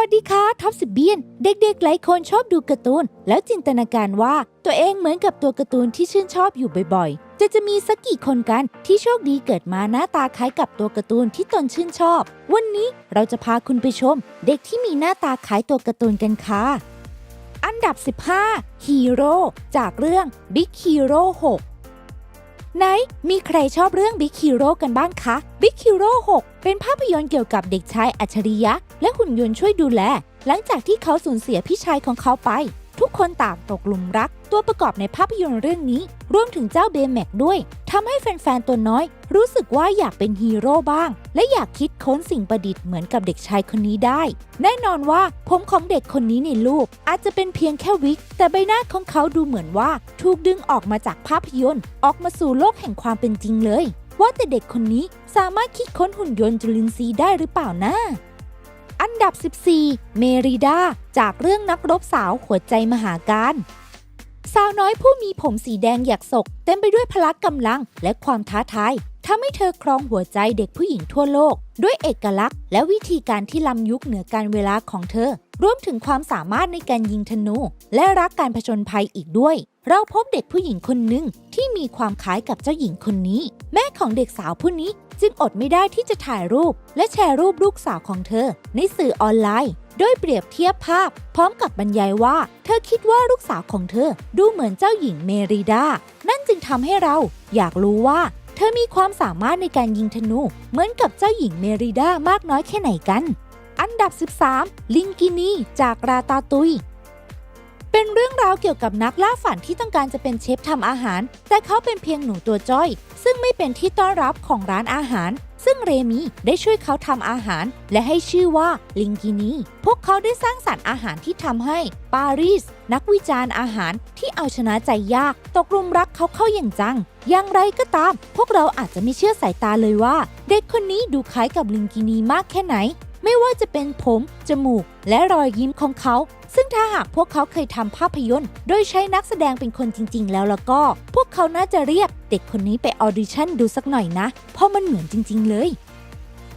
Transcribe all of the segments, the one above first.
วัสดีค่ะท็อปสิบเบียน เด็กๆ หลายคนชอบดูการ์ตูน แล้วจินตนาการว่าตัวเองเหมือนกับตัวการ์ตูนที่ชื่นชอบอยู่บ่อยๆ จะจะมีสักกี่คนกันที่โชคดีเกิดมาหน้าตาคล้ายกับตัวการ์ตูนที่ตนชื่นชอบ วันนี้เราจะพาคุณไปชม เด็กที่มีหน้าตาคล้ายตัวการ์ตูนกันค่ะ อันดับ 15 ฮีโร่จากเรื่อง Big Hero 6ไหนมีใครชอบเรื่อง Big Hero กันบ้างคะ Big Hero 6 เป็นภาพยนตร์เกี่ยวกับเด็กชายอัจฉริยะ และหุ่นยนต์ช่วยดูแล หลังจากที่เขาสูญเสียพี่ชายของเขาไป ทุกคนต่างตกหลุมรัก ตัวประกอบในภาพยนตร์เรื่องนี้รวมถึงเจ้าเบแม็กด้วยทำให้แฟนๆตัวน้อย รู้สึกว่าอยากเป็นฮีโร่บ้าง และอยากคิดค้นสิ่งประดิษฐ์เหมือนกับเด็กชายคนนี้ได้ แน่นอนว่าผมของเด็กคนนี้ในรูป อาจจะเป็นเพียงแค่วิก แต่ใบหน้าของเขาดูเหมือนว่า ถูกดึงออกมาจากภาพยนตร์ ออกมาสู่โลกแห่งความเป็นจริงเลย ว่าแต่เด็กคนนี้สามารถคิดค้นหุ่นยนต์จุลินทรีย์ได้หรือเปล่านะ อันดับ 14 เมริดา จากเรื่องนักรบสาวหัวใจมหาการสาวน้อยผู้มีผมสีแดงหยักศก เต็มไปด้วยพละกำลังและความท้าทายทำให้เธอครองหัวใจเด็กผู้หญิงทั่วโลก ด้วยเอกลักษณ์ และวิธีการที่ล้ำยุคเหนือการเวลาของเธอ รวมถึงความสามารถในการยิงธนู และรักการผจญภัยอีกด้วย เราพบเด็กผู้หญิงคนหนึ่งที่มีความคล้ายกับเจ้าหญิงคนนี้ แม่ของเด็กสาวผู้นี้ จึงอดไม่ได้ที่จะถ่ายรูป และแชร์รูปลูกสาวของเธอ ในสื่อออนไลน์ โดยเปรียบเทียบภาพ พร้อมกับบรรยายว่า เธอคิดว่าลูกสาวของเธอ ดูเหมือนเจ้าหญิงเมริดา นั่นจึงทำให้เรา อยากรู้ว่า เธอมีความสามารถในการยิงธนู เหมือนกับเจ้าหญิงเมริดามากน้อยแค่ไหนกัน อันดับ 13 ลิงกินีจากราตาตุย เป็นเรื่องราวเกี่ยวกับนักล่าฝันที่ต้องการจะเป็นเชฟทำอาหาร แต่เขาเป็นเพียงหนูตัวจ้อย ซึ่งไม่เป็นที่ต้อนรับของร้านอาหาร ซึ่งเรมีได้ช่วยเขาทำอาหาร และให้ชื่อว่าลิงกินีพวกเขาได้สร้างสรรค์อาหารที่ทำให้ปารีส นักวิจารณ์อาหารที่เอาชนะใจยาก ตกหลุมรักเขาเข้าอย่างจัง อย่างไรก็ตาม พวกเราอาจจะไม่เชื่อสายตาเลยว่า เด็กคนนี้ดูคล้ายกับลิงกินีมากแค่ไหน ไม่ว่าจะเป็นผม จมูก และรอยยิ้มของเขา ซึ่งถ้าหากพวกเขาเคยทำภาพยนตร์ โดยใช้นักแสดงเป็นคนจริง ๆ แล้วแล้วก็ พวกเขาน่าจะเรียกเด็กคนนี้ไปออดิชั่นดูสักหน่อยนะ เพราะมันเหมือนจริง ๆ เลย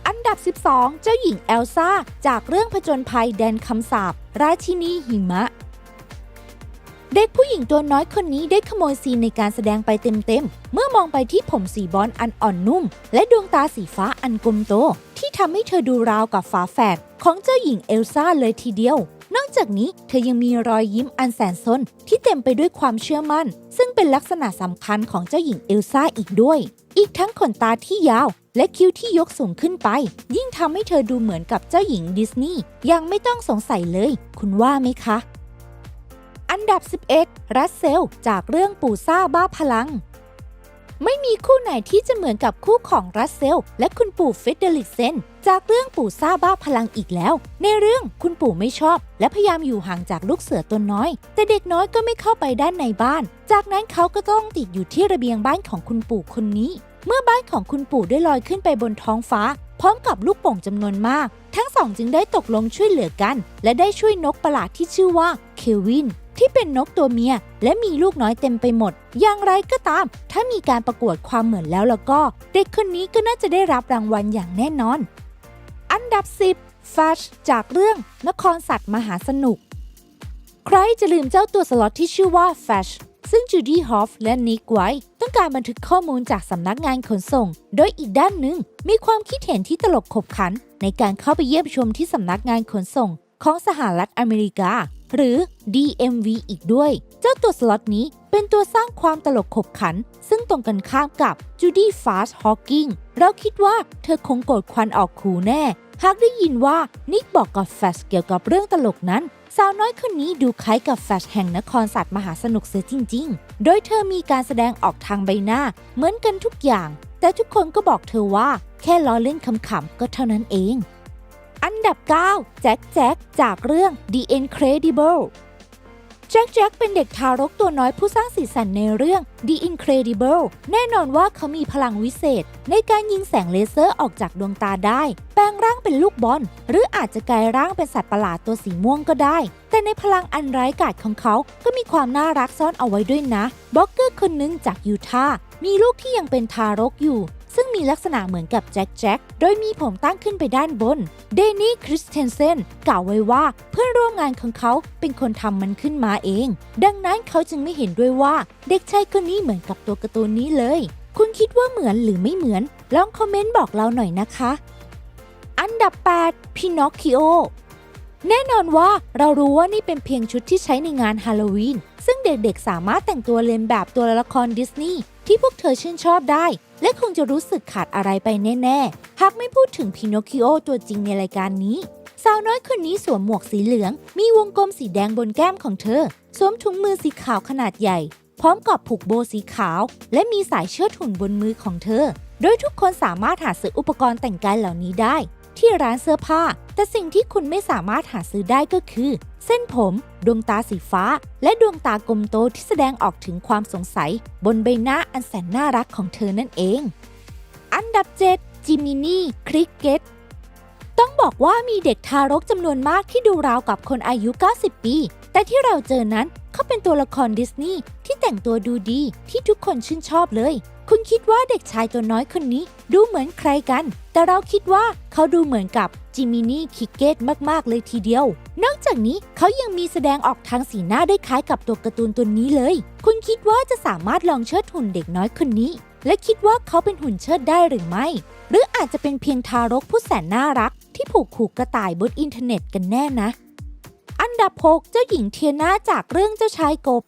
อันดับ 12 เจ้าหญิงเอลซ่า จากเรื่องผจญภัยแดนคำสาปราชินีหิมะเด็กผู้หญิงตัวน้อยคนนี้ได้ขโมยซีนในการแสดงไปเต็มๆ เมื่อมองไปที่ผมสีบอลอันอ่อนนุ่ม และดวงตาสีฟ้าอันกลมโต ทำให้เธอดูราวกับฝาแฝดของเจ้าหญิงเอลซ่าเลยทีเดียว นอกจากนี้เธอยังมีรอยยิ้มอันแสนซนที่เต็มไปด้วยความเชื่อมั่น ซึ่งเป็นลักษณะสำคัญของเจ้าหญิงเอลซ่าอีกด้วย อีกทั้งขนตาที่ยาวและคิ้วที่ยกสูงขึ้นไป ยิ่งทำให้เธอดูเหมือนกับเจ้าหญิงดิสนีย์ยังไม่ต้องสงสัยเลย คุณว่าไหมคะ อันดับ 11 รัสเซล จากเรื่องปู่ซ่าบ้าพลัง ไม่มีคู่ไหนที่จะเหมือนกับคู่ของรัสเซล และคุณปู่เฟเดริกเซนจากเรื่องปู่ซ่าบ้าพลังอีกแล้ว ในเรื่องคุณปู่ไม่ชอบ และพยายามอยู่ห่างจากลูกเสือตัวน้อย แต่เด็กน้อยก็ไม่เข้าไปด้านในบ้าน จากนั้นเขาก็ต้องติดอยู่ที่ระเบียงบ้านของคุณปู่คนนี้ เมื่อบ้านของคุณปู่ได้ลอยขึ้นไปบนท้องฟ้า พร้อมกับลูกโป่งจำนวนมาก ทั้งสองจึงได้ตกลงช่วยเหลือกัน และได้ช่วยนกประหลาดที่ชื่อว่าเควิน ที่เป็นนกตัวเมีย และมีลูกน้อยเต็มไปหมด อย่างไรก็ตาม ถ้ามีการประกวดความเหมือนแล้วแล้วก็ เด็กคนนี้ก็น่าจะได้รับรางวัลอย่างแน่นอน อันดับ 10 f a s h จากเรื่องนครสัตว์มหาสนุก ใครจะลืมเจ้าตัวสล็อตที่ชื่อว่า f a s h ซึ่งจูดี้ฮอฟและนิกไวต้องการบันทึกข้อมูลจากสำนักงานขนส่ง โดยอีกด้านหนึ่งมีความคิดเห็นที่ตลกขบขัน ในการเข้าไปเยี่ยมชมที่สำนักงานขนส่งของสหรัฐอเมริกา หรือ DMV อีกด้วย เจ้าตัวสล็อตนี้เป็นตัวสร้างความตลกขบขัน ซึ่งตรงกันข้ามกับจูดี้ฟาสฮอว์กิงเราคิดว่าเธอคงโกรธควันออกคูแน่ หากได้ยินว่านิกบอกกับแฟชเกี่ยวกับเรื่องตลกนั้นสาวน้อยคนนี้ดูคล้ายกับแฟชแห่งนครสัตว์มหาสนุกเสียจริง ๆ โดยเธอมีการแสดงออกทางใบหน้า เหมือนกันทุกอย่าง แต่ทุกคนก็บอกเธอว่า แค่ล้อเล่นขำๆก็เท่านั้นเอง อันดับ 9 แจ็คแจ็คจากเรื่อง The Incredible แจ็คแจ็คเป็นเด็กทารกตัวน้อยผู้สร้างสีสันในเรื่อง The Incredible แน่นอนว่าเขามีพลังวิเศษ ในการยิงแสงเลเซอร์ออกจากดวงตาได้ แปลงร่างเป็นลูกบอล หรืออาจจะกลายร่างเป็นสัตว์ประหลาดตัวสีม่วงก็ได้ แต่ในพลังอันร้ายกาจของเขา ก็มีความน่ารักซ่อนเอาไว้ด้วยนะบล็อกเกอร์คนหนึ่งจากยูทาห์มีลูกที่ยังเป็นทารกอยู่ ซึ่งมีลักษณะเหมือนกับแจ็คแจ็คโดยมีผมตั้งขึ้นไปด้านบน เดนี่คริสเทนเซนกล่าวไว้ว่าเพื่อนร่วมงานของเขาเป็นคนทำมันขึ้นมาเอง ดังนั้นเขาจึงไม่เห็นด้วยว่า เด็กชายคนนี้เหมือนกับตัวการ์ตูนนี้เลย คุณคิดว่าเหมือนหรือไม่เหมือน ลองคอมเมนต์บอกเราหน่อยนะคะ อันดับ 8 พินอคคิโอแน่นอนว่าเรารู้ว่านี่เป็นเพียงชุดที่ใช้ในงานฮาโลวีน ซึ่งเด็กๆสามารถแต่งตัวเลียนแบบตัวละครดิสนีย์ที่พวกเธอชื่นชอบได้และคงจะรู้สึกขาดอะไรไปแน่ๆ หากไม่พูดถึงพินอคคิโอตัวจริงในรายการนี้ สาวน้อยคนนี้สวมหมวกสีเหลือง มีวงกลมสีแดงบนแก้มของเธอ สวมถุงมือสีขาวขนาดใหญ่ พร้อมกับผูกโบสีขาว และมีสายเชือดหุ่นบนมือของเธอ โดยทุกคนสามารถหาซื้ออุปกรณ์แต่งกายเหล่านี้ได้ ที่ร้านเสื้อผ้า แต่สิ่งที่คุณไม่สามารถหาซื้อได้ก็คือ เส้นผม ดวงตาสีฟ้า และดวงตากลมโตที่แสดงออกถึงความสงสัย บนใบหน้าอันแสนน่ารักของเธอนั่นเอง อันดับ 7 จิมินี่ คริกเก็ตต้องบอกว่ามีเด็กทารกจำนวนมากที่ดูราวกับคนอายุ 90 ปี แต่ที่เราเจอนั้นเขาเป็นตัวละครดิสนีย์ที่แต่งตัวดูดีที่ทุกคนชื่นชอบเลย คุณคิดว่าเด็กชายตัวน้อยคนนี้ดูเหมือนใครกัน แต่เราคิดว่าเขาดูเหมือนกับ จิมินี่คิกเกตมาก ๆ เลยทีเดียว นอกจากนี้เขายังมีแสดงออกทางสีหน้าได้คล้ายกับตัวการ์ตูนตัวนี้เลย คุณคิดว่าจะสามารถลองเชิดหุ่นเด็กน้อยคนนี้ และคิดว่าเขาเป็นหุ่นเชิดได้หรือไม่ หรืออาจจะเป็นเพียงทารกผู้แสนน่ารัก ที่ผูกขู่กระต่ายบนอินเทอร์เน็ตกันแน่นะ อันดับ6เจ้าหญิงเทียนาจากเรื่องเจ้าชายกบ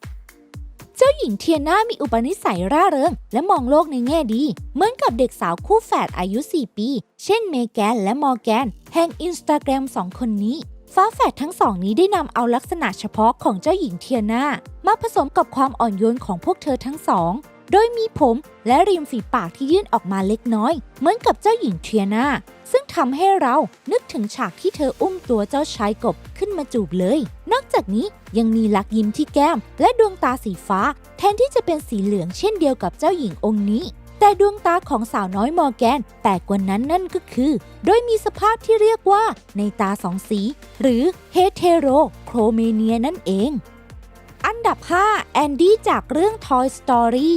เจ้าหญิงเทียนามีอุปนิสัยร่าเริง และมองโลกในแง่ดี เหมือนกับเด็กสาวคู่แฝดอายุ 4 ปี เช่นเมแกนและมอร์แกน แห่งอินสตาแกรมสองคนนี้ฟ้าแฝดทั้งสองนี้ได้นำเอาลักษณะเฉพาะของเจ้าหญิงเทียนามาผสมกับความอ่อนโยนของพวกเธอทั้งสอง โดยมีผมและริมฝีปากที่ยื่นออกมาเล็กน้อย เหมือนกับเจ้าหญิงเทียนาซึ่งทำให้เรานึกถึงฉากที่เธออุ้มตัวเจ้าชายกบขึ้นมาจูบเลย นอกจากนี้ยังมีลักยิ้มที่แก้ม และดวงตาสีฟ้า แทนที่จะเป็นสีเหลืองเช่นเดียวกับเจ้าหญิงองค์นี้ แต่ดวงตาของสาวน้อยมอร์แกน แต่กว่านั้นนั่นก็คือ โดยมีสภาพที่เรียกว่าในตาสองสี หรือเฮเทโรโครเมเนียนั่นเอง อันดับ 5 แอนดี้จากเรื่อง Toy Story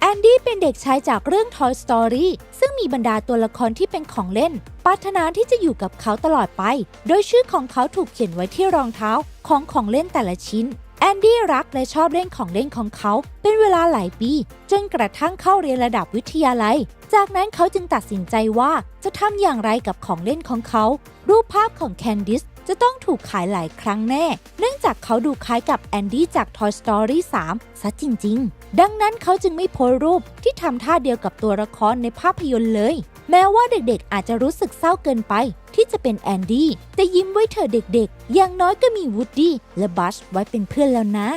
แอนดี้เป็นเด็กชายจากเรื่อง Toy Story ซึ่งมีบรรดาตัวละครที่เป็นของเล่น ปรารถนาที่จะอยู่กับเขาตลอดไป โดยชื่อของเขาถูกเขียนไว้ที่รองเท้าของของเล่นแต่ละชิ้น แอนดี้รักและชอบเล่นของเล่นของเขา เป็นเวลาหลายปี จนกระทั่งเข้าเรียนระดับวิทยาลัย จากนั้นเขาจึงตัดสินใจว่าจะทำอย่างไรกับของเล่นของเขา รูปภาพของแคนดิส จะต้องถูกขายหลายครั้งแน่ เนื่องจากเขาดูคล้ายกับแอนดี้จาก Toy Story 3 ซะจริง ๆ ดังนั้นเขาจึงไม่โพสรูปที่ทำท่าเดียวกับตัวละครในภาพยนตร์เลย แม้ว่าเด็กๆอาจจะรู้สึกเศร้าเกินไป ที่จะเป็นแอนดี้แต่ยิ้มไว้เถอะเด็กๆ อย่างน้อยก็มีวูดดี้และบัชไว้เป็นเพื่อนแล้วนะ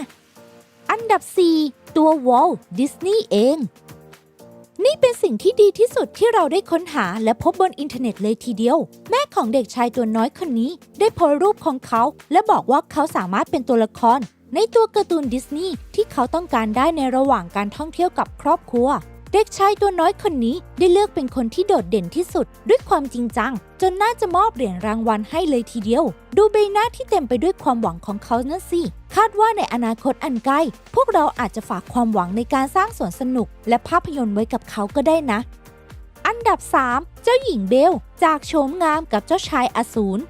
อันดับ 4 ตัววอลดิสนีย์เอง นี่เป็นสิ่งที่ดีที่สุดที่เราได้ค้นหาและพบบนอินเทอร์เน็ตเลยทีเดียว แม่ของเด็กชายตัวน้อยคนนี้ ได้โพสรูปของเขา และบอกว่าเขาสามารถเป็นตัวละคร ในตัวการ์ตูนดิสนีย์ที่เขาต้องการได้ในระหว่างการท่องเที่ยวกับครอบครัว เด็กชายตัวน้อยคนนี้ได้เลือกเป็นคนที่โดดเด่นที่สุด ด้วยความจริงจัง จนน่าจะมอบเหรียญรางวัลให้เลยทีเดียว ดูใบหน้าที่เต็มไปด้วยความหวังของเขานั่นสิ คาดว่าในอนาคตอันใกล้พวกเราอาจจะฝากความหวังในการสร้างสวนสนุก และภาพยนตร์ไว้กับเขาก็ได้นะ อันดับ 3 เจ้าหญิงเบล จากโฉมงามกับเจ้าชายอสูร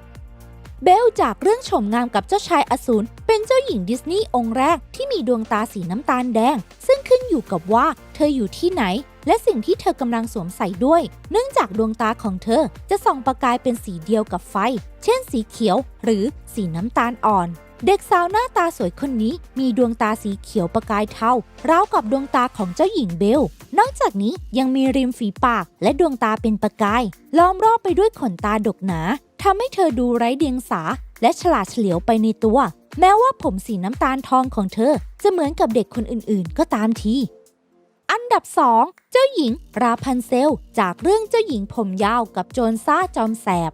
เบลจากเรื่องโฉมงามกับเจ้าชายอสูรเป็นเจ้าหญิงดิสนีย์องค์แรกที่มีดวงตาสีน้ำตาลแดง ซึ่งขึ้นอยู่กับว่าเธออยู่ที่ไหน และสิ่งที่เธอกำลังสวมใส่ด้วย เนื่องจากดวงตาของเธอจะส่องประกายเป็นสีเดียวกับไฟ เช่นสีเขียว หรือสีน้ำตาลอ่อน เด็กสาวหน้าตาสวยคนนี้มีดวงตาสีเขียวประกายเทาราวกับดวงตาของเจ้าหญิงเบล นอกจากนี้ยังมีริมฝีปากและดวงตาเป็นประกาย ล้อมรอบไปด้วยขนตาดกหนาทำให้เธอดูไร้เดียงสา และฉลาดเฉลียวไปในตัว แม้ว่าผมสีน้ำตาลทองของเธอ จะเหมือนกับเด็กคนอื่นๆ ก็ตามทีอันดับ 2 เจ้าหญิงราพันเซล จากเรื่องเจ้าหญิงผมยาวกับโจรซ่าจอมแสบ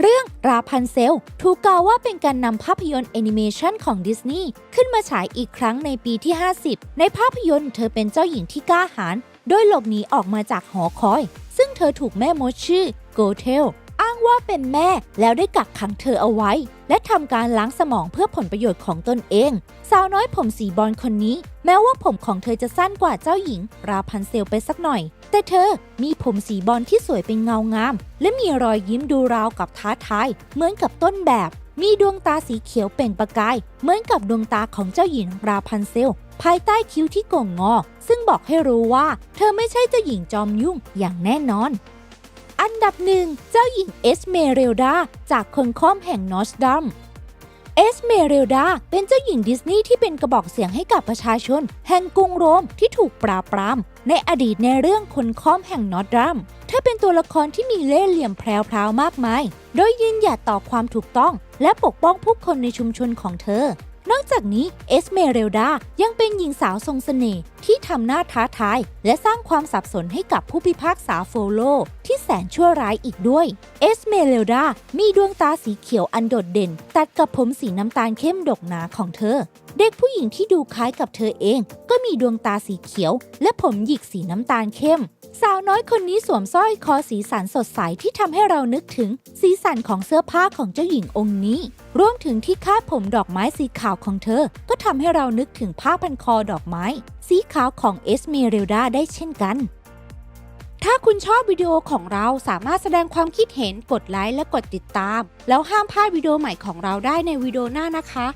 เรื่องราพันเซลถูกกล่าวว่าเป็นการนำภาพยนตร์แอนิเมชันของดิสนีย์ขึ้นมาฉายอีกครั้งในปีที่ 50 ในภาพยนตร์เธอเป็นเจ้าหญิงที่กล้าหาญโดยหลบหนีออกมาจากหอคอย ซึ่งเธอถูกแม่มดชื่อโกเทลอ้างว่าเป็นแม่แล้วได้กักขังเธอเอาไว้ และทำการล้างสมองเพื่อผลประโยชน์ของตนเอง สาวน้อยผมสีบอลคนนี้ แม้ว่าผมของเธอจะสั้นกว่าเจ้าหญิง ราพันเซลไปสักหน่อย แต่เธอมีผมสีบอลที่สวยเป็นเงางาม และมีรอยยิ้มดูราวกับท้าทาย เหมือนกับต้นแบบ มีดวงตาสีเขียวเปล่งประกาย เหมือนกับดวงตาของเจ้าหญิงราพันเซล ภายใต้คิ้วที่โก่งงอ ซึ่งบอกให้รู้ว่า เธอไม่ใช่เจ้าหญิงจอมยุ่งอย่างแน่นอน อันดับหนึ่งเจ้าหญิงเอสเมเรลดาจากคนค้อมแห่งนอสดัมเอสเมเรลดาเป็นเจ้าหญิงดิสนีย์ที่เป็นกระบอกเสียงให้กับประชาชน แห่งกรุงโรมที่ถูกปราบปราม ในอดีตในเรื่องคนค้อมแห่งนอตดัมเธอเป็นตัวละครที่มีเล่ห์เหลี่ยมแพรวๆมากมาย โดยยืนหยัดต่อความถูกต้อง และปกป้องผู้คนในชุมชนของเธอ นอกจากนี้เอสเมเรลดายังเป็นหญิงสาวทรงสเสน่ห์ที่ทำหน้าท้าทาย และสร้างความสับสนให้กับผู้พิพากษาโฟโล ที่แสนชั่วร้ายอีกด้วย เอสเมเรลดามีดวงตาสีเขียวอันโดดเด่น ตัดกับผมสีน้ำตาลเข้มดกหนาของเธอ เด็กผู้หญิงที่ดูคล้ายกับเธอเอง ก็มีดวงตาสีเขียว และผมหยิกสีน้ำตาลเข้มสาวน้อยคนนี้สวมสร้อยคอสีสันสดใสที่ทำให้เรานึกถึงสีสันของเสื้อผ้าของเจ้าหญิงองค์นี้ รวมถึงที่คาดผมดอกไม้สีขาวาวของเธอ ก็ทำให้เรานึกถึงผ้าพันคอดอกไม้ สีขาวของเอสเมเรลดาได้เช่นกัน ถ้าคุณชอบวิดีโอของเราสามารถแสดงความคิดเห็นกดไลค์และกดติดตาม แล้วห้ามพลาดวิดีโอใหม่ของเราได้ในวิดีโอหน้านะคะ